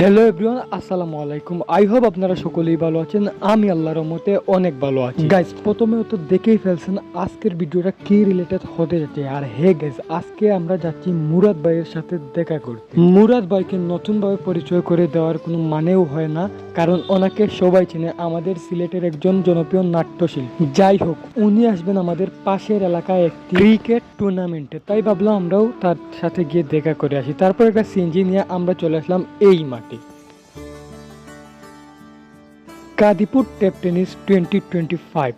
Hello everyone আসসালামু আলাইকুম। I hope আপনারা সকলেই ভালো আছেন। আমি আল্লাহর মতে অনেক ভালো আছি। গাইজ প্রথমে তো দেখেই ফেলছেন আজকের ভিডিওটা কি রিলেটেড হতে যাচ্ছে। আর হে গাইজ আজকে আমরা যাচ্ছি মুরাদ ভাইয়ের সাথে দেখা করতে। মুরাদ ভাইকে নতুনভাবে পরিচয় করে দেওয়ার কোনো মানেও হয় না। কারণ ওনাকে সবাই চেনে, আমাদের সিলেটের একজন জনপ্রিয় নাট্যশিল্পী। যাই হোক, উনি আসবেন আমাদের পাশের এলাকায় একটি ক্রিকেট টুর্নামেন্টে। তাই ভাবলাম আমরাও তার সাথে গিয়ে দেখা করে আসি। তারপর একটা সিএনজি নিয়ে আমরা চলে আসলাম এই মাঠে। Kadipur tape tennis twenty twenty five.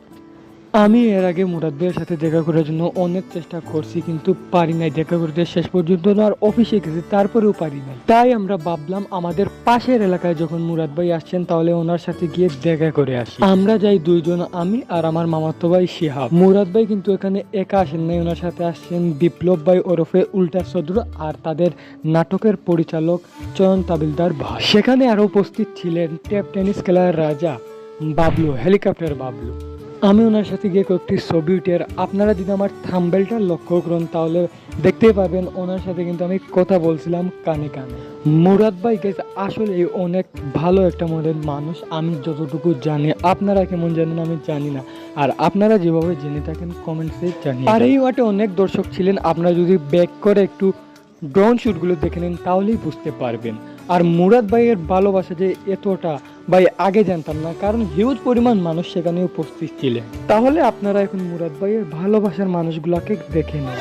আমি এর আগে মুরাদ ভাইয়ের সাথে দেখা করার জন্য অনেক চেষ্টা করছি, কিন্তু পারি নাই। দেখা করতে শেষ পর্যন্ত আর অফিসে গেছি, তারপরেও পারি নাই। তাই আমরা ভাবলাম আমাদের পাশের এলাকায় যখন মুরাদ ভাই আসছেন, তাহলে ওনার সাথে গিয়ে দেখা করে আসি। আমরা যাই দুইজন, আমি আর আমার মামাতো ভাই শিহাব। মুরাদ ভাই কিন্তু এখানে একা আসেন নাই, ওনার সাথে আসছেন বিপ্লব ভাই ওরফে উল্টা সদর আর তাদের নাটকের পরিচালক চয়ন তাবিলদার ভাই। সেখানে আরও উপস্থিত ছিলেন টেপ টেনিস খেলার রাজা বাবলু, হেলিকপ্টার বাবলু। আমি ওনার সাথে গিয়ে কয়েকটি ছবি উঠে আর আপনারা যদি আমার থাম্বেলটা লক্ষ্য করুন তাহলে দেখতেই পাবেন ওনার সাথে কিন্তু আমি কথা বলছিলাম কানে কানে। মুরাদ ভাই গেছে আসলে অনেক ভালো একটা মনের মানুষ আমি যতটুকু জানি। আপনারা কেমন জানেন আমি জানি না। আর আপনারা যেভাবে জেনে থাকেন কমেন্টসে জানি আর এই ওয়াটে অনেক দর্শক ছিলেন আপনারা যদি ব্যাক করে একটু ড্রোন শ্যুটগুলো দেখে নেন তাহলেই বুঝতে পারবেন। আর মুরাদ ভাইয়ের ভালোবাসা যে এতটা ভাই, আগে জানতাম না, কারণ হিউজ পরিমাণ মানুষ সেখানে উপস্থিত ছিলেন। তাহলে আপনারা এখন মুরাদ ভাইয়ের ভালোবাসার মানুষগুলোকে দেখে নেন।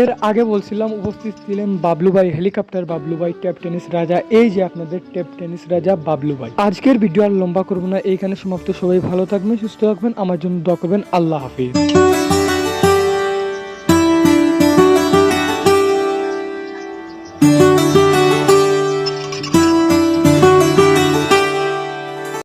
এর আগে বলছিলাম উপস্থিত ছিলেন বাবলু ভাই হেলিকপ্টার বাবলু ভাই টেপ টেনিস রাজা, এই যে আপনাদের টেপ টেনিস রাজা বাবলু ভাই আজকের ভিডিও আর লম্বা করব না, এইখানে সমাপ্ত। সবাই ভালো থাকবেন, সুস্থ থাকবেন, আমার জন্য দোয়া করবেন, আল্লাহ হাফিজ।